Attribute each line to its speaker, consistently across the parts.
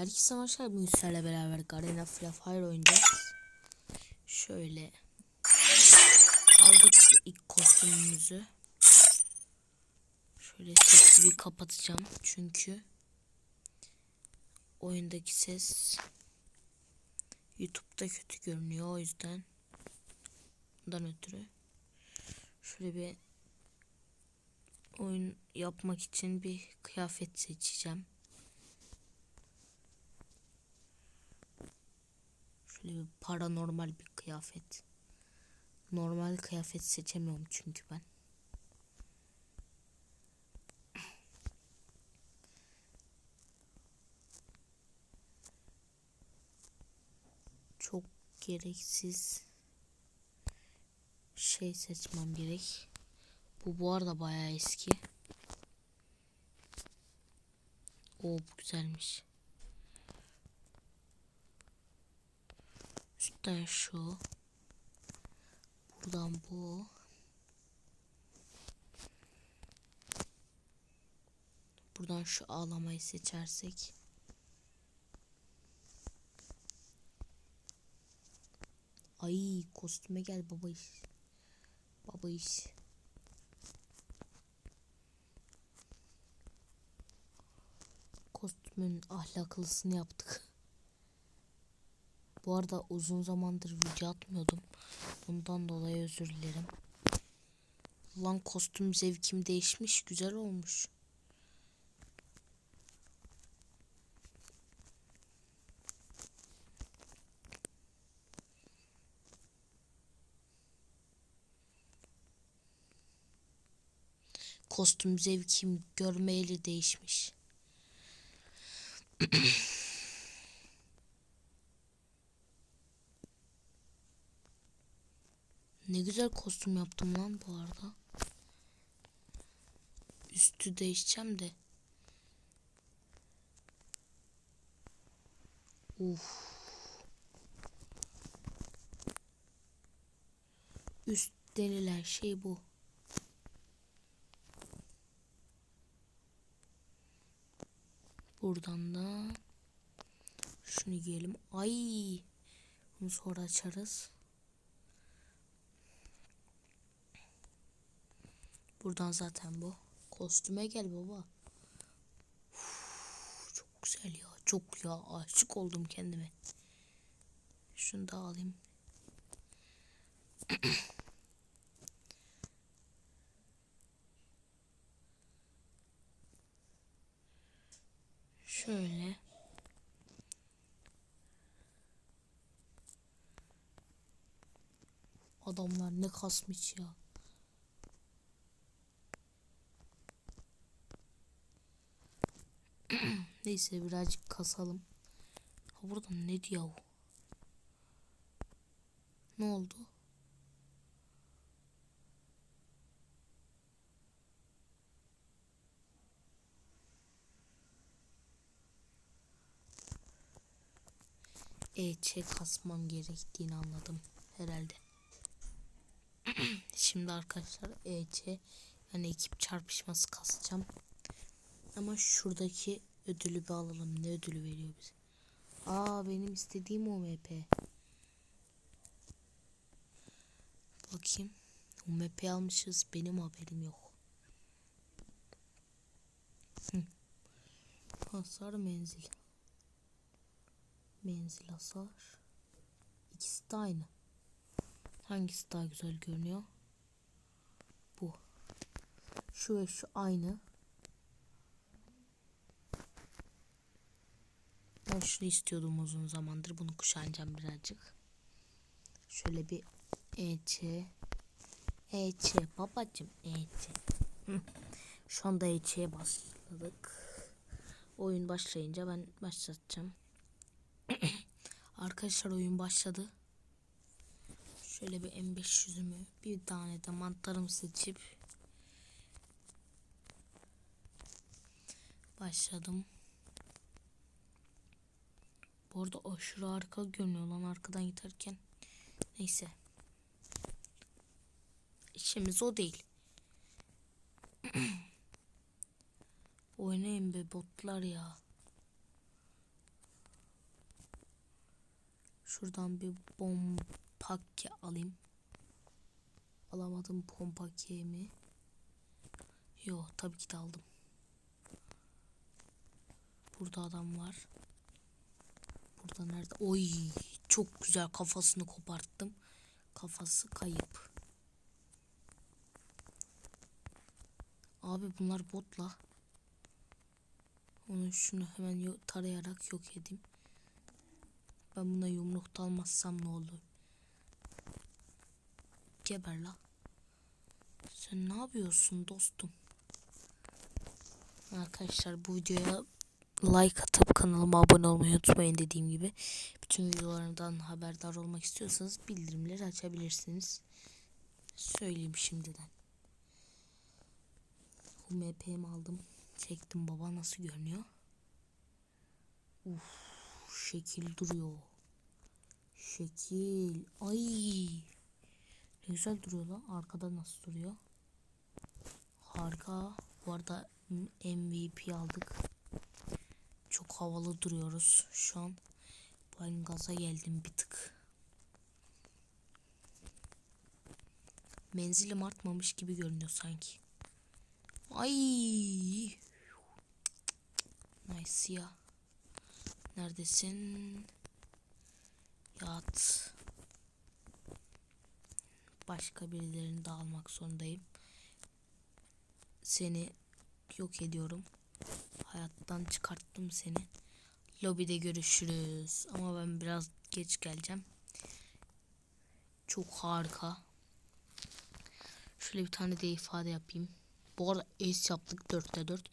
Speaker 1: Herkese arkadaşlar bugün sizlerle beraber Garena Free Fire oynayacağız. Şöyle aldık ilk kostümümüzü. Şöyle sesi bir kapatacağım çünkü oyundaki ses YouTube'da kötü görünüyor o yüzden bundan ötürü şöyle bir oyun yapmak için bir kıyafet seçeceğim. Şöyle bir paranormal bir kıyafet. Normal kıyafet seçemiyorum çünkü ben. Çok gereksiz şey seçmem gerek. Bu bu arada bayağı eski. O bu güzelmiş. Üstten şu. Buradan bu. Buradan şu ağlamayı seçersek. Ay kostüme gel baba iş. Baba iş. Kostümün ahlaklısını yaptık. Bu arada uzun zamandır video atmıyordum. Bundan dolayı özür dilerim. Lan kostüm zevkim değişmiş. Güzel olmuş. Kostüm zevkim görmeyeli değişmiş. Ne güzel kostüm yaptım lan bu arada. Üstü değişeceğim de. Uf. Üst denilen şey bu. Buradan da şunu giyelim. Ay. Bunu sonra açarız. Buradan zaten bu. Kostüme gel baba. Uf, çok güzel ya. Çok ya. Aşık oldum kendime. Şunu da alayım. Şöyle. Adamlar ne kasmış ya. Neyse birazcık kasalım. Ha burada ne diyor? Ne oldu? EÇ kasmam gerektiğini anladım herhalde. Şimdi arkadaşlar EC yani ekip çarpışması kasacağım. Ama şuradaki ödülü bir alalım. Ne ödülü veriyor bize? Aa benim istediğim OMP. Bakayım. OMP almışız. Benim haberim yok. Hı. Hasar menzil. Menzil hasar. İkisi de aynı. Hangisi daha güzel görünüyor? Bu. Şu ve şu aynı. Ben şunu istiyordum uzun zamandır. Bunu kuşanacağım birazcık. Şöyle bir EÇ EÇ babacım EÇ Şu anda EÇ'ye başladık. Oyun başlayınca ben başlatacağım. Arkadaşlar oyun başladı. Şöyle bir M500'ümü bir tane de mantarım seçip başladım. Bu arada aşırı harika görünüyor lan arkadan giderken. Neyse. İşimiz o değil. Oynayın be botlar ya. Şuradan bir pompake alayım. Alamadım pompakemi. Yo tabii ki de aldım. Burada adam var. Burada nerede? Oy çok güzel kafasını koparttım. Kafası kayıp. Abi bunlar botla. Onu şunu hemen tarayarak yok edeyim. Ben buna yumruk da almazsam ne olur? Geber la. Sen ne yapıyorsun dostum? Arkadaşlar bu videoya like atıp kanalıma abone olmayı unutmayın dediğim gibi. Bütün videolarımdan haberdar olmak istiyorsanız bildirimleri açabilirsiniz. Söyleyeyim şimdiden. UMP'mi aldım. Çektim baba nasıl görünüyor? Uf, şekil duruyor. Şekil. Ay. Ne güzel duruyor lan. Arkada nasıl duruyor? Harika. Bu arada MVP aldık. Çok havalı duruyoruz şu an. Ben gaza geldim bir tık. Menzilim artmamış gibi görünüyor sanki. Ay. Nice ya. Neredesin? Yat. Başka birilerini de almak zorundayım. Seni yok ediyorum. Hayattan çıkarttım seni. Lobide görüşürüz. Ama ben biraz geç geleceğim. Çok harika. Şöyle bir tane de ifade yapayım. Bu arada ace yaptık 4'te 4.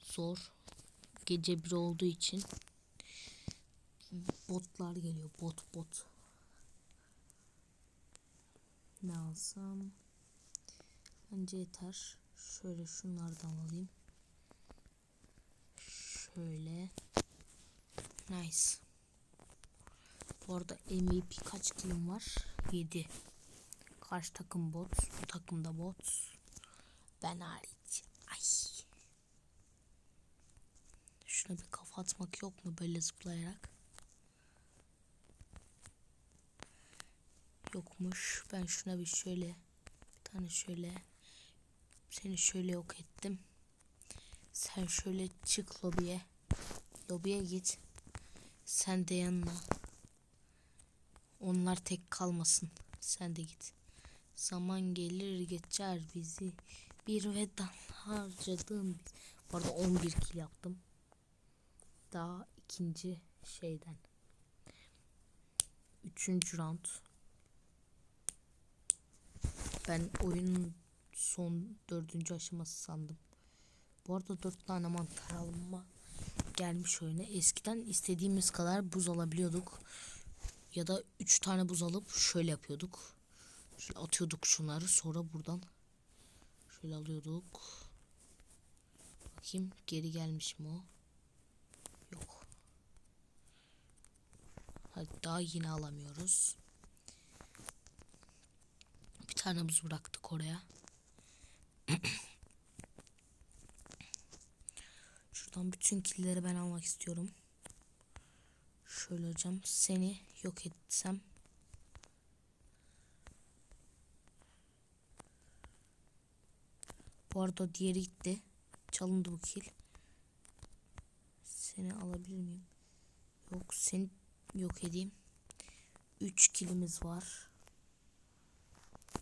Speaker 1: Zor. Gece 1 olduğu için botlar geliyor. Bot bot. Ne alsam? Bence yeter. Şöyle şunlardan alayım. Şöyle. Nice. Bu arada MVP kaç kilim var? 7. Karşı takım bot. Bu takımda bot. Ben hariç. Ay. Şuna bir kafa atmak yok mu böyle zıplayarak? Yokmuş. Ben şuna bir şöyle bir tane şöyle seni şöyle yok ettim. Sen şöyle çık lobiye. Lobiye git. Sen de yanına. Onlar tek kalmasın. Sen de git. Zaman gelir geçer bizi. Bir veda harcadın biz. Bu arada 11 kill yaptım. Daha ikinci şeyden. Üçüncü round. Ben oyunun son dördüncü aşaması sandım. Bu arada dört tane mantar alma gelmiş oyuna. Eskiden istediğimiz kadar buz alabiliyorduk. Ya da üç tane buz alıp şöyle yapıyorduk. Şöyle atıyorduk şunları sonra buradan şöyle alıyorduk. Bakayım geri gelmiş mi o? Yok. Hatta yine alamıyoruz. Bir tane buz bıraktık oraya. Şuradan bütün killeri ben almak istiyorum. Şöyle hocam seni yok etsem. Bu arada diğeri gitti. Çalındı bu kil. Seni alabilir miyim? Yok seni yok edeyim. 3 kilimiz var.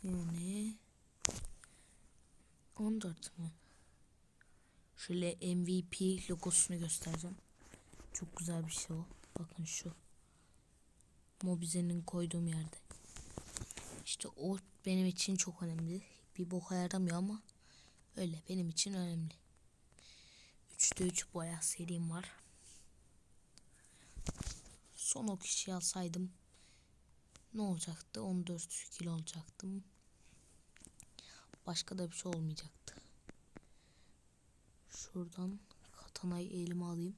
Speaker 1: Yani 14 mü? Şöyle MVP logosunu göstereceğim. Çok güzel bir şey o. Bakın şu. Mobize'nin koyduğum yerde. İşte o benim için çok önemli. Bir boka yaramıyor ama öyle benim için önemli. 3'te 3 boya serim var. Son o kişiyi alsaydım ne olacaktı? 14 kilo olacaktım. Başka da bir şey olmayacaktı. Şuradan katanayı elime alayım.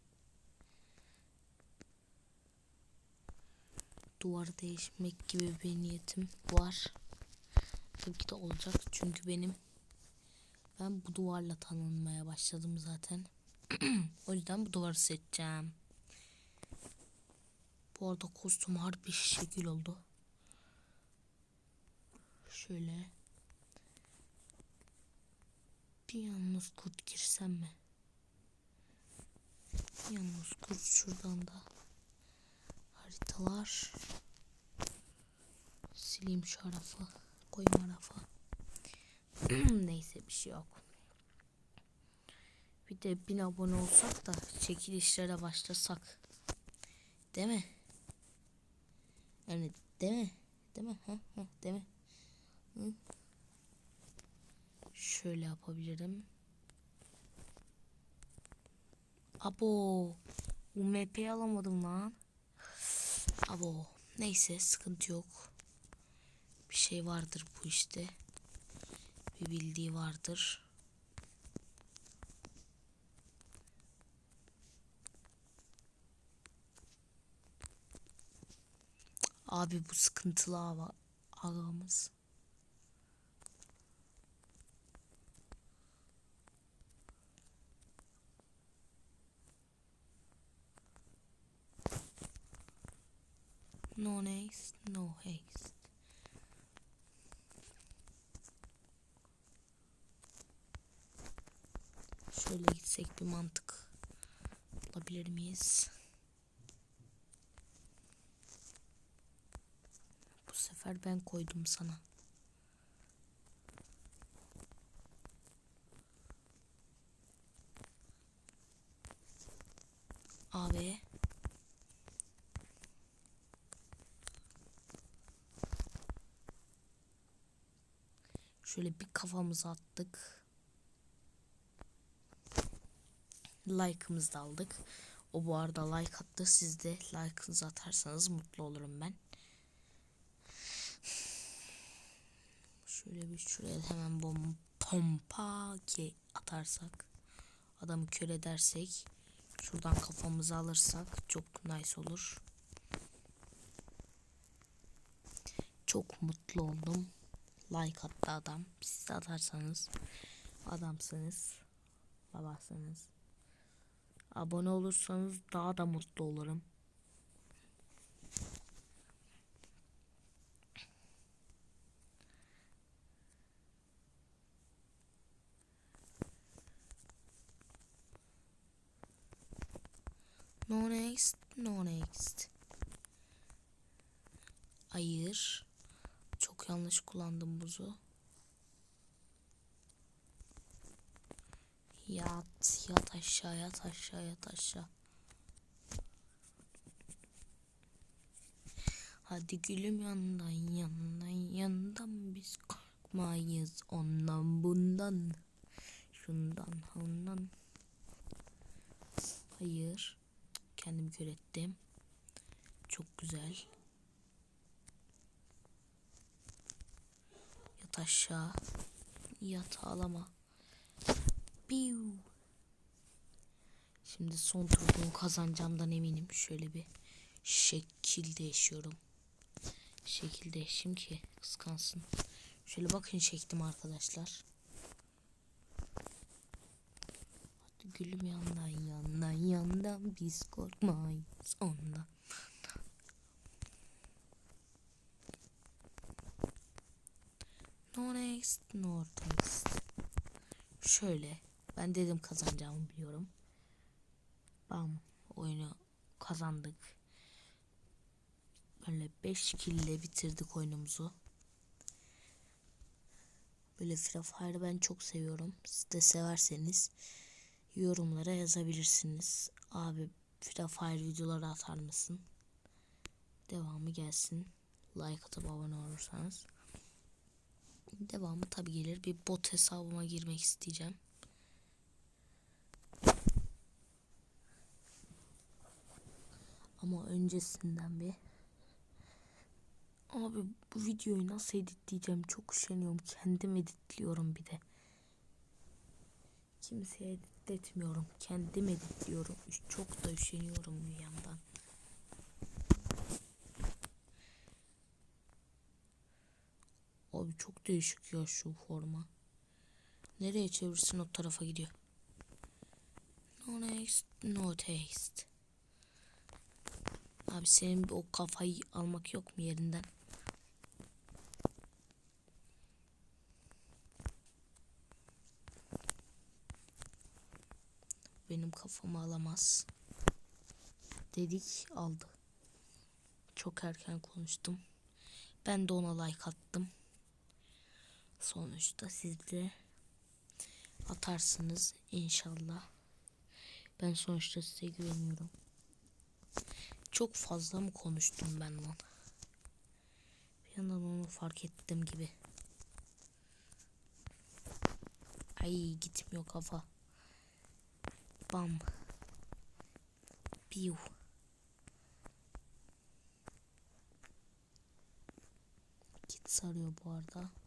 Speaker 1: Duvar değişmek gibi bir niyetim var. Tabii ki de olacak çünkü benim ben bu duvarla tanınmaya başladım zaten. o yüzden bu duvarı seçeceğim. Bu arada kostüm harbi şekil oldu. Şöyle. Bir yalnız kurt girsem mi? Yalnız kurt şuradan da. Haritalar. Sileyim şu rafı. Koyma rafa. Neyse bir şey yok. Bir de bin abone olsak da çekilişlere başlasak. Değil mi? Yani değil mi? Değil mi? Ha, ha, değil mi? Hı? Şöyle yapabilirim. Abo. UMP'yi alamadım lan. Abo. Neyse sıkıntı yok. Bir şey vardır bu işte. Bir bildiği vardır. Abi bu sıkıntılı hava ağamız. No haste, no haste. Şöyle gitsek bir mantık bulabilir miyiz? Bu sefer ben koydum sana. Abi. Şöyle bir kafamızı attık. Like'ımızı da aldık. O bu arada like attı. Siz de like'ınızı atarsanız mutlu olurum ben. Şöyle bir şuraya hemen bom pompa ki atarsak adamı kör edersek şuradan kafamızı alırsak çok nice olur. Çok mutlu oldum. Like attı adam. Siz atarsanız adamsınız. Babasınız. Abone olursanız daha da mutlu olurum. No next, no next. Hayır. Çok yanlış kullandım buzu. Yat, yat aşağı, yat aşağı, yat aşağı. Hadi gülüm yandan yandan yandan biz korkmayız ondan bundan şundan ondan. Hayır. Kendimi kör ettim. Çok güzel. Yat aşağı. Yat ağlama. Biu. Şimdi son turda kazanacağımdan eminim. Şöyle bir şekilde yaşıyorum. Şekilde yaşayayım ki kıskansın. Şöyle bakın çektim arkadaşlar. Hadi gülüm yandan yandan yandan biz korkmayız ondan. No next, no. Şöyle. Ben dedim kazanacağımı biliyorum. Bam. Oyunu kazandık. Böyle 5 kill ile bitirdik oyunumuzu. Böyle Free Fire'ı ben çok seviyorum. Siz de severseniz yorumlara yazabilirsiniz. Abi Free Fire videoları atar mısın? Devamı gelsin. Like atıp abone olursanız. Devamı tabi gelir. Bir bot hesabıma girmek isteyeceğim. Ama öncesinden bir Abi bu videoyu nasıl editleyeceğim çok üşeniyorum. Kendim editliyorum bir de. Kimseye editletmiyorum. Kendim editliyorum. Çok da üşeniyorum bir yandan. Abi çok değişik ya şu forma. Nereye çevirsin o tarafa gidiyor. No next, no taste. Abi senin o kafayı almak yok mu yerinden? Benim kafamı alamaz. Dedik aldı. Çok erken konuştum. Ben de ona like attım. Sonuçta siz de atarsınız inşallah. Ben sonuçta size güveniyorum. Çok fazla mı konuştum ben lan? Bir yandan onu fark ettim gibi. Ay gitmiyor kafa. Bam. Piu. Git sarıyor bu arada.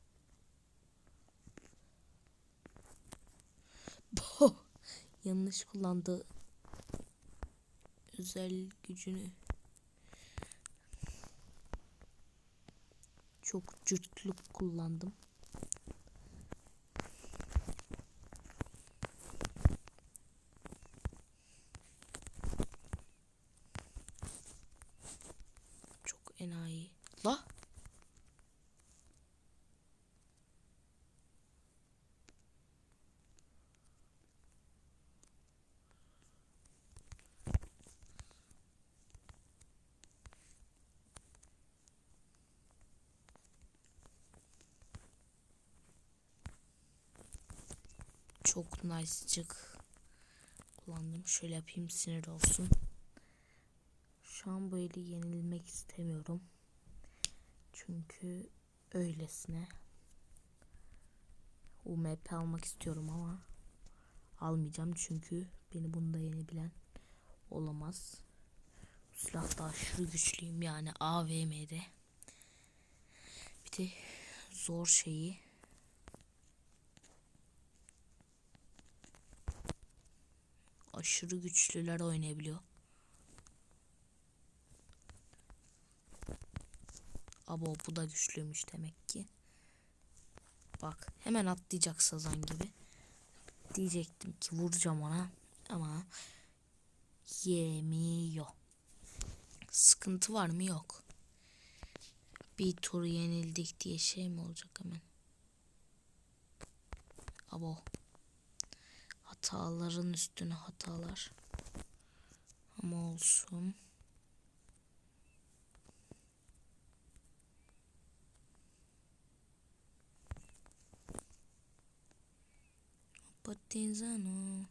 Speaker 1: Yanlış kullandı. Özel gücünü. Çok cırtluk kullandım. Çok enayi. La. Çok nice'cık kullandım. Şöyle yapayım sinir olsun. Şu an eli yenilmek istemiyorum. Çünkü öylesine UMP almak istiyorum ama almayacağım çünkü beni bunda yenebilen olamaz. Bu silahta aşırı güçlüyüm yani AVM'de. Bir de zor şeyi aşırı güçlüler oynayabiliyor. Abo bu da güçlüymüş demek ki. Bak hemen atlayacak sazan gibi. Diyecektim ki vuracağım ona ama yemiyor. Sıkıntı var mı yok. Bir tur yenildik diye şey mi olacak hemen? Abo. Hataların üstüne hatalar. Ama olsun. Partizano.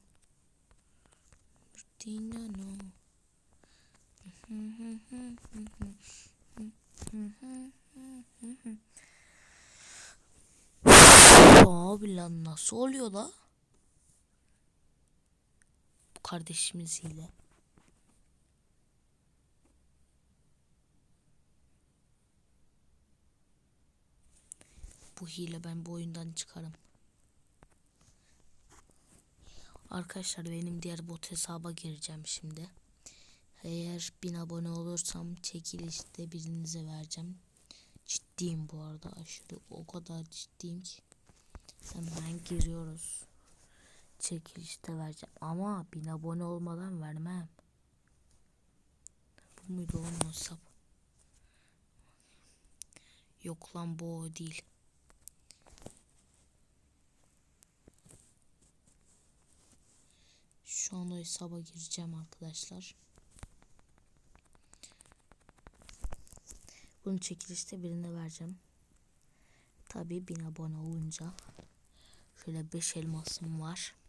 Speaker 1: Partizano. Abi lan nasıl oluyor da? Kardeşimiz hile. Bu hile ben bu oyundan çıkarım. Arkadaşlar benim diğer bot hesaba gireceğim şimdi. Eğer bin abone olursam çekilişte birinize vereceğim. Ciddiyim bu arada aşırı o kadar ciddiyim ki. Hemen giriyoruz. Çekilişte vereceğim ama bin abone olmadan vermem. Bu muydu onun hesap? Yok lan bu o değil. Şu an o hesaba gireceğim arkadaşlar. Bunu çekilişte birine vereceğim. Tabi bin abone olunca. Şöyle 5 elmasım var.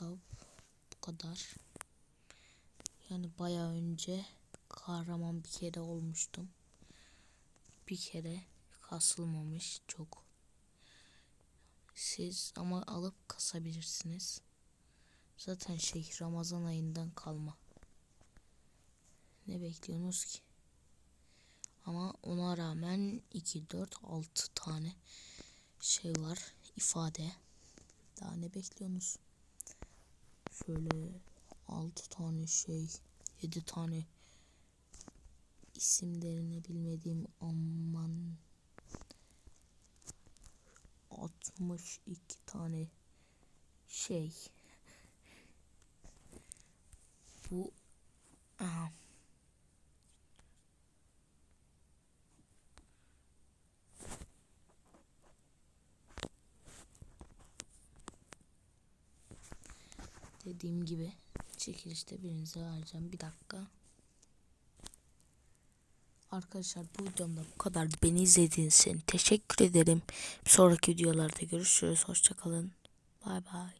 Speaker 1: Hesap bu kadar. Yani baya önce kahraman bir kere olmuştum. Bir kere kasılmamış çok. Siz ama alıp kasabilirsiniz. Zaten şey Ramazan ayından kalma. Ne bekliyorsunuz ki? Ama ona rağmen 2, 4, 6 tane şey var ifade. Daha ne bekliyorsunuz? Şöyle 6 tane şey, 7 tane isimlerini bilmediğim aman 62 tane şey. Bu aha, Dediğim gibi çekilişte birinize vereceğim. Bir dakika. Arkadaşlar bu videomda bu kadar. Beni izlediğiniz için teşekkür ederim. Bir sonraki videolarda görüşürüz. Hoşçakalın. Bay bay.